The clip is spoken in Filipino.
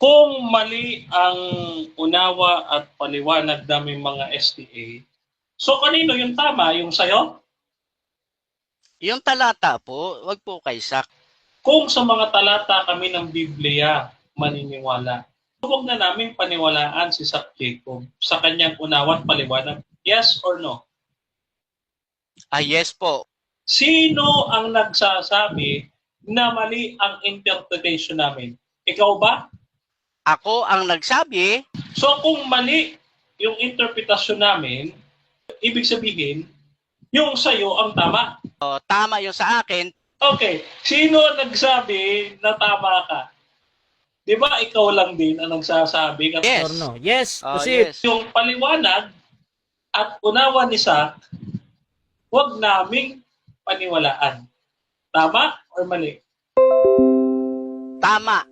Kung mali ang unawa at paliwanag namin mga STA, so kanino yung tama? Yung sayo? Yung talata po, wag po kay Sak. Kung sa mga talata kami ng Biblia maniniwala, huwag na namin paniwalaan si Sak Jacob sa kanyang unawa at paliwanag. Yes or no? Ah, yes po. Sino ang nagsasabi na mali ang interpretation namin? Ikaw ba? Ako ang nagsabi, So kung mali yung interpretasyon namin, ibig sabihin, yung sa'yo ang tama. oh, tama yung sa akin, Okay, sino ang nagsabi na tama ka? Di ba ikaw lang din ang nagsasabi? Kasi Yes. Or no? Yes, oh, proceed. yes. Yung paliwanag at unawa ni Sak, huwag naming paniwalaan. Tama or mali? Tama.